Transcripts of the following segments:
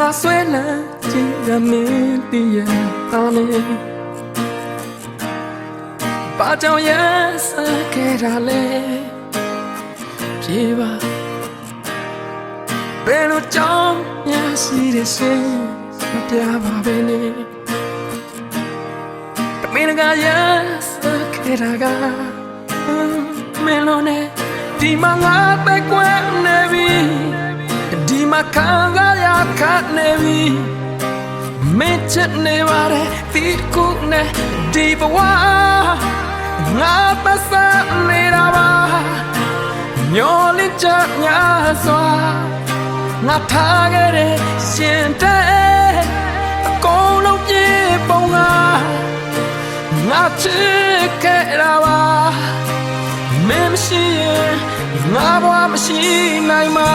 ငါဆွဲလန်းကြည့်ရမင်းတည်ရတာလေဘာကြောင့်ရစခဲ့တာလဲပြေပါဘယ်လိုကြောင့်များရှိတဲ့ရှင်မပြပါပဲနဲ့တမင်ကရစခဲ့တာကမင်းလုံးနဲ့ဒီမှာငါပဲကွယ် မင်းချစ်နေပါတယ်ဒီခုနဲ့ဒီဘဝငါပတ်စံနေတာပါမျောလင့်ချက်များစွာငါထားခဲ့တဲ့ရှင်တဲ့အကုန်လုံးပြေပုံကငါချစ်ခဲ့တာပါမင်းမရှိရင်ငါဘဝမရှိနိုင်မှာ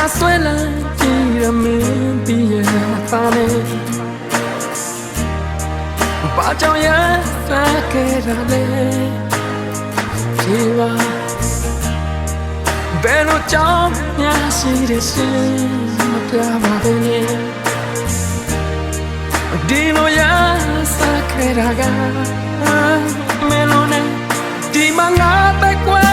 ငါဆွဲလန်းကြည့်ရမင်းတည်ရပါလေဘာကြောင့်ရစခဲ့တာလဲဒီပါဘယ်လိုကြောင့်များရှိတဲ့ရှင်မပြပါဘူးလေဒီလိုရစခဲ့တာကမင်းလုံးနဲ့ဒီမှာငါပဲကွယ်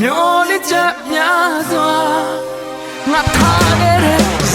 မျော်လင့်ချက်များစွာငါထားခဲ့တဲ့